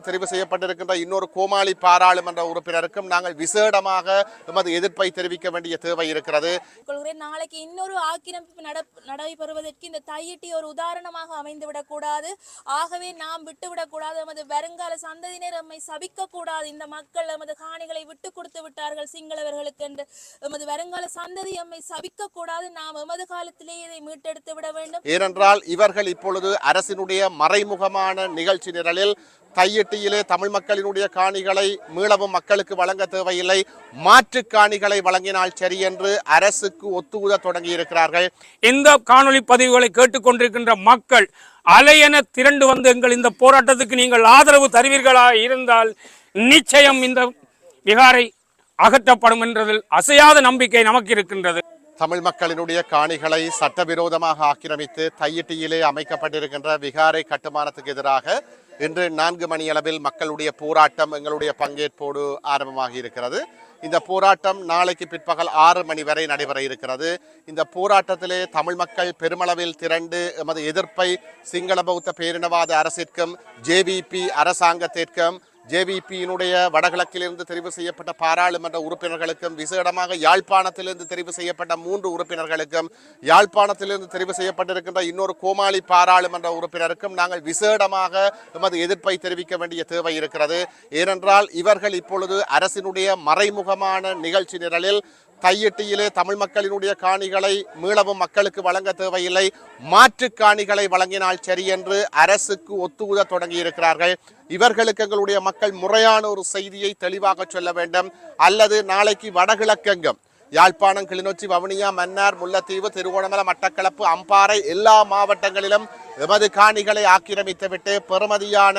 தெரிவு செய்யப்பட்டிருக்கின்ற இன்னொரு கோமாளி பாராளுமன்ற உறுப்பினருக்கும் நாங்கள் விசேடமாக எமது எதிர்ப்பை தெரிவிக்க வேண்டிய தேவை இருக்கிறது. நாளைக்கு இன்னொரு ஆக்கிரமிப்பு நட நடைபெறுவதற்கு இந்த தையிட்டி ஒரு உதாரணமாக அமைந்துவிடக் கூடாது ஆகவே நாம் விட்டுவிடக் கூடாது எமது வருங்கால சந்ததியினர் நம்மை சபிக்க கூடாது இந்த மக்கள் எமது காணிகளை விட்டு கொடுத்து விட்டார்கள் சிங்களவர்களுக்கு என்று. எமது வருங்கால சந்ததி எம்மை சபிக்க கூடாது நாம் எமது காலத்திலேயே இதை மீட்டெடுத்து விட வேண்டும். ஏனென்றால் இவர்கள் இப்பொழுது அரசினுடைய மறைமுகமான நிகழ்ச்சி நிரலில் தையிட்டியிலே தமிழ் மக்களினுடைய காணிகளை மீளவும் மக்களுக்கு வழங்க தேவையில்லை. மாற்று காணிகளை வழங்கினால் சரி என்று அரசுக்கு ஒத்துவுத தொடங்கி இருக்கிறார்கள் இந்த காணொளி பதிவுகளை கேட்டுக்கொண்டிருக்கின்ற மக்கள் அலையென திரண்டு வந்து எங்கள் இந்த போராட்டத்துக்கு நீங்கள் ஆதரவு தருவீர்களா இருந்தால் நிச்சயம் இந்த விகாரை அகற்றப்படும் என்றதில் அசையாத நம்பிக்கை நமக்கு இருக்கின்றது. தமிழ் மக்களினுடைய காணிகளை சட்டவிரோதமாக ஆக்கிரமித்து தையிட்டியிலே அமைக்கப்பட்டிருக்கின்ற விகாரை கட்டுமானத்துக்கு எதிராக இன்று நான்கு மணியளவில் மக்களுடைய போராட்டம் எங்களுடைய பங்கேற்போடு ஆரம்பமாகி இருக்கிறது. இந்த போராட்டம் நாளைக்கு பிற்பகல் ஆறு மணி வரை நடைபெற இருக்கிறது. இந்த போராட்டத்திலே தமிழ் மக்கள் பெருமளவில் திரண்டு எமது எதிர்ப்பை சிங்கள பௌத்த பேரினவாத அரசிற்கும் ஜேவிபி அரசாங்கத்திற்கும் ஜேவிபியினுடைய வடகிழக்கிலிருந்து தெரிவு செய்யப்பட்ட பாராளுமன்ற உறுப்பினர்களுக்கும் விசேடமாக யாழ்ப்பாணத்திலிருந்து தெரிவு செய்யப்பட்ட மூன்று உறுப்பினர்களுக்கும் யாழ்ப்பாணத்திலிருந்து தெரிவு செய்யப்பட்டிருக்கின்ற இன்னொரு கோமாளி பாராளுமன்ற உறுப்பினருக்கும் நாங்கள் விசேடமாக எமது எதிர்ப்பை தெரிவிக்க வேண்டிய தேவை இருக்கிறது. ஏனென்றால் இவர்கள் இப்பொழுது அரசினுடைய மறைமுகமான நிகழ்ச்சி நிரலில் கையெட்டியிலே தமிழ் மக்களினுடைய காணிகளை மீளவும் மக்களுக்கு வழங்க தேவையில்லை. மாற்று காணிகளை வழங்கினால் சரி என்று அரசுக்கு ஒத்துவுத தொடங்கி இருக்கிறார்கள் இவர்களுக்கு எங்களுடைய மக்கள் முறையான ஒரு செய்தியை தெளிவாக சொல்ல வேண்டும். அல்லது நாளைக்கு வடகிழக்கெங்கம் யாழ்ப்பாணம் கிளிநொச்சி வவுனியா மன்னார் முல்லைத்தீவு திருகோணமலை மட்டக்களப்பு அம்பாறை எல்லா மாவட்டங்களிலும் எமது காணிகளை ஆக்கிரமித்துவிட்டு பெறுமதியான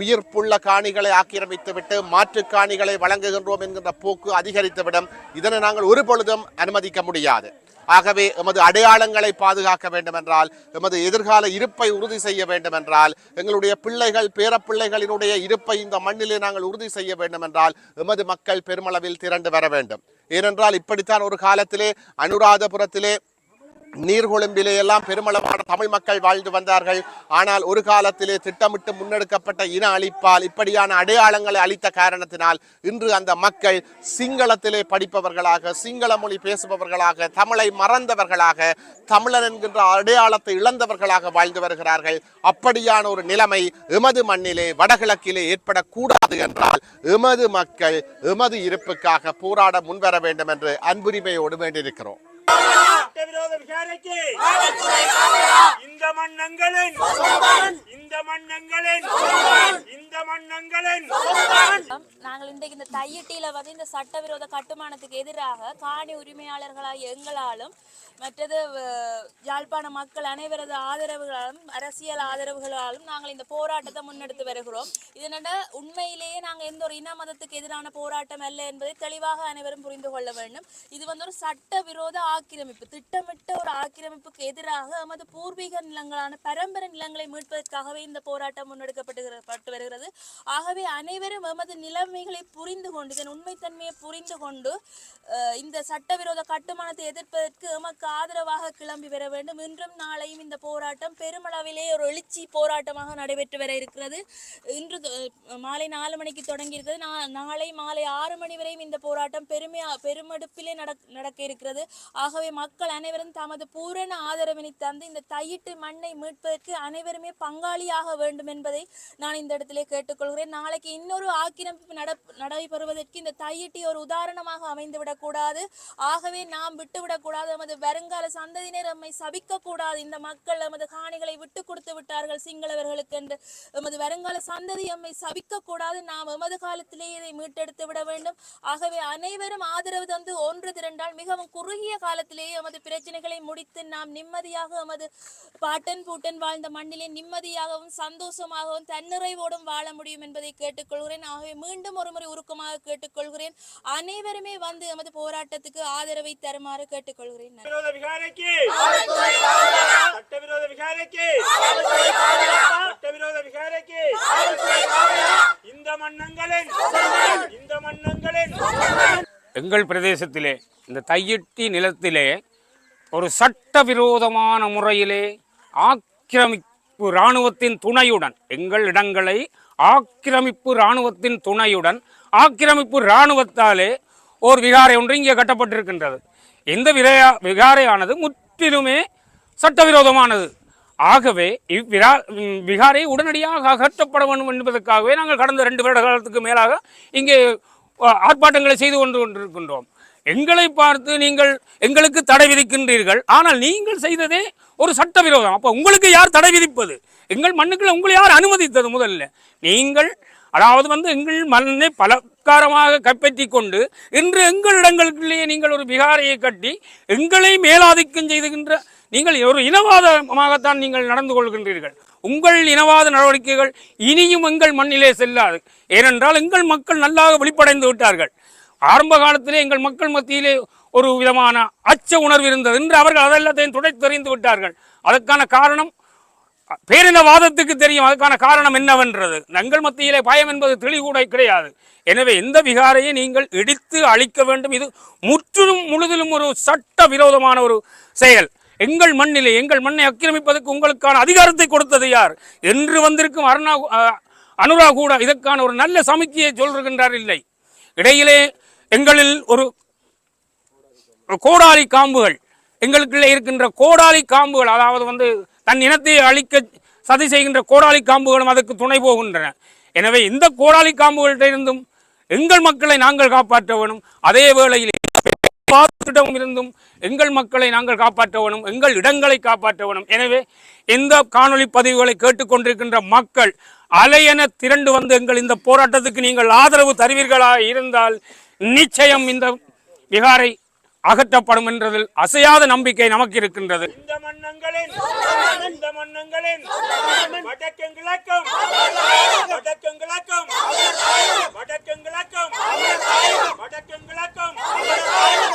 உயிர்ப்புள்ள காணிகளை ஆக்கிரமித்துவிட்டு மாற்று காணிகளை வழங்குகின்றோம் என்கின்ற போக்கு அதிகரித்துவிடும். இதனை நாங்கள் ஒரு பொழுதும் அனுமதிக்க முடியாது. ஆகவே எமது அடையாளங்களை பாதுகாக்க வேண்டும் என்றால் எமது எதிர்கால இருப்பை உறுதி செய்ய வேண்டும் என்றால் எங்களுடைய பிள்ளைகள் பேரப்பிள்ளைகளினுடைய இருப்பை இந்த மண்ணிலே நாங்கள் உறுதி செய்ய வேண்டும் என்றால் எமது மக்கள் பெருமளவில் திரண்டு வர வேண்டும். ஏனென்றால் இப்படித்தான் ஒரு காலத்திலே அனுராதபுரத்திலே நீர்கொழும்பிலே எல்லாம் பெருமளவான தமிழ் மக்கள் வாழ்ந்து வந்தார்கள். ஆனால் ஒரு காலத்திலே திட்டமிட்டு முன்னெடுக்கப்பட்ட இன அழிப்பால் இப்படியான அடையாளங்களை அளித்த காரணத்தினால் இன்று அந்த மக்கள் சிங்களத்திலே படிப்பவர்களாக சிங்கள மொழி பேசுபவர்களாக தமிழை மறந்தவர்களாக தமிழர் என்கின்ற அடையாளத்தை இழந்தவர்களாக வாழ்ந்து வருகிறார்கள். அப்படியான ஒரு நிலைமை எமது மண்ணிலே வடகிழக்கிலே ஏற்படக்கூடாது என்றால் எமது மக்கள் எமது இருப்புக்காக போராட முன்வர வேண்டும் என்று அன்புரிமையோடு வேண்டியிருக்கிறோம். சட்டவிரோத விசாரணைக்கு. இந்த மன்னங்களின் இந்த மன்னங்களின் இந்த மன்னங்களின். நாங்கள் இன்றைக்கு இந்த தையிட்டியில வந்து இந்த சட்டவிரோத கட்டுமானத்துக்கு எதிராக காணி உரிமையாளர்களாக எங்களாலும் மற்றது யாழ்ப்பாண மக்கள் அனைவரது ஆதரவுகளாலும் அரசியல் ஆதரவுகளாலும் நாங்கள் இந்த போராட்டத்தை முன்னெடுத்து வருகிறோம். இதனட உண்மையிலேயே நாங்கள் எந்த ஒரு இன மதத்துக்கு எதிரான போராட்டம் அல்ல என்பதை தெளிவாக அனைவரும் புரிந்து கொள்ள வேண்டும். இது வந்து ஒரு சட்டவிரோத ஆக்கிரமிப்பு. திட்டமிட்ட ஒரு ஆக்கிரமிப்புக்கு எதிராக நமது பூர்வீக நிலங்களான பரம்பரை நிலங்களை மீட்பதற்காகவே இந்த போராட்டம் முன்னெடுக்கப்பட்டு பட்டு வருகிறது. ஆகவே அனைவரும் எமது நிலைமைகளை புரிந்து கொண்டு இதன் உண்மைத்தன்மையை புரிந்து கொண்டு இந்த சட்டவிரோத கட்டுமானத்தை எதிர்ப்பதற்கு எமக்கு ஆதரவாக கிளம்பி வர வேண்டும். இன்றும் நாளையும் இந்த போராட்டம் பெருமளவிலே ஒரு எழுச்சி போராட்டமாக நடைபெற்று வர இருக்கிறது. இன்று மாலை நாலு மணிக்கு தொடங்கி இருக்கிறது நாளை மாலை ஆறு மணி வரையும் இந்த போராட்டம் பெருமையா பெருமெடுப்பிலே நடக்க இருக்கிறது. ஆகவே மக்கள் அனைவரும் தமது பூரண ஆதரவினை தந்து இந்த தையிட்டு மண்ணை மீட்பதற்கு அனைவருமே பங்காளியாக வேண்டும் என்பதை நான் இந்த இடத்திலே கேட்டுக்கொள்கிறேன். நாளைக்கு இன்னொரு ஆக்கிரமிப்பு நட நடைபெறுவதற்கு இந்த தையிட்டி ஒரு உதாரணமாக அமைந்துவிடக்கூடாது ஆகவே நாம் விட்டுவிடக்கூடாது கூடாது. வருங்கால சந்ததியினர் நம்மை சபிக்க கூடாது. இந்த மக்கள் நமது காணிகளை விட்டு கொடுத்து விட்டார்கள் சிங்களவர்களுக்கு என்று எமது வருங்கால சந்ததி எம்மை சபிக்க கூடாது. நாம் எமது காலத்திலேயே இதை மீட்டெடுத்து விட வேண்டும். ஆகவே அனைவரும் ஆதரவு தந்து ஒன்று திரண்டால் மிகவும் குறுகிய காலத்திலேயே எமது பிரச்சனைகளை முடித்து நாம் நிம்மதியாக எமது பாட்டன் பூட்டன் வாழ்ந்த மண்ணிலே நிம்மதியாகவும் சந்தோஷமாகவும் தன்னிறைவோடும் வாழ முடியும் என்பதை கேட்டுக்கொள்கிறேன். ஆகவே மீண்டும் ஒருமுறை உருக்கமாக கேட்டுக்கொள்கிறேன். அனைவருமே வந்து எமது போராட்டத்துக்கு ஆதரவை தருமாறு கேட்டுக்கொள்கிறேன். சட்டவிரோத சட்டவிரோத இந்த இந்த எங்கள் பிரதேசத்திலே இந்த தையிட்டி நிலத்திலே ஒரு சட்டவிரோதமான முறையிலே ஆக்கிரமிப்பு இராணுவத்தின் துணையுடன் எங்கள் இடங்களை ஆக்கிரமிப்பு இராணுவத்தின் துணையுடன் ஆக்கிரமிப்பு இராணுவத்தாலே ஓர் விகாரை ஒன்று இங்கே கட்டப்பட்டிருக்கின்றது. இந்த விரையா விகாரையானது முற்றிலுமே சட்டவிரோதமானது. ஆகவே இவ்விரா விகாரை உடனடியாக அகற்றப்பட வேண்டும் என்பதற்காகவே நாங்கள் கடந்த ரெண்டு வருட காலத்துக்கு மேலாக இங்கே ஆர்ப்பாட்டங்களை செய்து கொண்டு கொண்டிருக்கின்றோம். எங்களை பார்த்து நீங்கள் எங்களுக்கு தடை விதிக்கின்றீர்கள். ஆனால் நீங்கள் செய்ததே ஒரு சட்டவிரோதம். அப்போ உங்களுக்கு யார் தடை விதிப்பது? எங்கள் மண்ணுக்குள்ள உங்களை யார் அனுமதித்தது முதல்ல? நீங்கள் அதாவது வந்து எங்கள் மண்ணை பலக்காரமாக கைப்பற்றி கொண்டு இன்று எங்கள் இடங்களுக்குள்ளேயே நீங்கள் ஒரு விகாரையை கட்டி எங்களை மேலாதிக்கம் செய்துகின்ற நீங்கள் ஒரு இனவாதமாகத்தான் நீங்கள் நடந்து கொள்கின்றீர்கள். உங்கள் இனவாத நடவடிக்கைகள் இனியும் எங்கள் மண்ணிலே செல்லாது. ஏனென்றால் எங்கள் மக்கள் நல்லாக வெளிப்படைந்து விட்டார்கள். ஆரம்ப காலத்திலே எங்கள் மக்கள் மத்தியிலே ஒரு விதமான அச்ச உணர்வு இருந்தது. என்று அவர்கள் அதெல்லாத்தையும் தெரிந்து விட்டார்கள். அதற்கான காரணம் பேரினவாதத்துக்கு தெரியும். அதுக்கான காரணம் என்னவென்றது? நங்கள் மத்தியிலே பயம் என்பது தெளிகூட கிடையாது. எனவே இந்த விகாரையை நீங்கள் இடித்து அழிக்க வேண்டும்? இது முற்றிலும் முழுதிலும் ஒரு சட்ட விரோதமான ஒரு செயல். எங்கள் மண்ணிலே எங்கள் மண்ணை ஆக்கிரமிப்பதற்கு உங்களுக்கான அதிகாரத்தை கொடுத்தது யார்? என்று வந்திருக்கும் அருணா அனுரா கூட இதற்கான ஒரு நல்ல சமிக்கையை சொல்கின்றார் இல்லை. இடையிலே எங்களில் ஒரு கோடாலி காம்புகள் எங்களுக்குள்ளே இருக்கின்ற கோடாலி காம்புகள் அதாவது வந்து தன் இனத்தை அழிக்க சதி செய்கின்ற கோடாலி காம்புகளும் அதற்கு துணை போகின்றன. எனவே இந்த கோடாலி காம்புகள்கிட்ட இருந்தும் எங்கள் மக்களை நாங்கள் காப்பாற்ற வேணும். அதே வேளையில் இருந்தும் எங்கள் மக்களை நாங்கள் காப்பாற்ற வேணும். எங்கள் இடங்களை காப்பாற்ற வேணும். எனவே இந்த காணொளி பதிவுகளை கேட்டுக்கொண்டிருக்கின்ற மக்கள் அலையென திரண்டு வந்து எங்கள் இந்த போராட்டத்துக்கு நீங்கள் ஆதரவு தருவீர்களா? இருந்தால் நிச்சயம் இந்த விகாரை அகற்றப்படும் என்றதில் அசையாத நம்பிக்கை நமக்கு இருக்கின்றது இந்த மன்னங்களின் இந்த மன்னங்களின் வடக்கும் கிழக்கும் வடக்கும் கிழக்கும் வடக்கும் கிழக்கும் வடக்கும் கிழக்கும்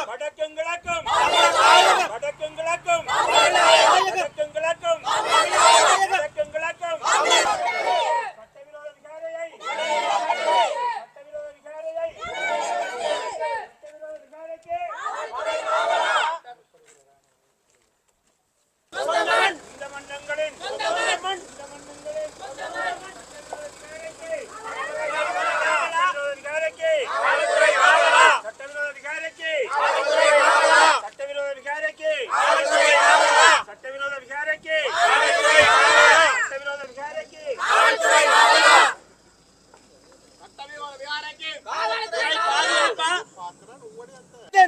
வடக்கும் கிழக்கும் வடக்கும் கிழக்கும் வடக்கும் கிழக்கும்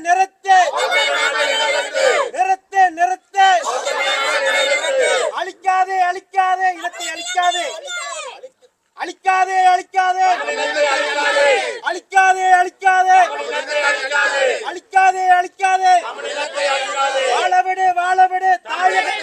நிறுத்து நிறுத்து நிறுத்து அழிக்காதே அழிக்காதே. இனத்தை அழிக்காதே அழிக்காதே. அழிக்காதே அழிக்காதே. அழிக்காதே அழிக்காதே அழிக்காதே வாழவிடு வாழவிடு தாயகத்தை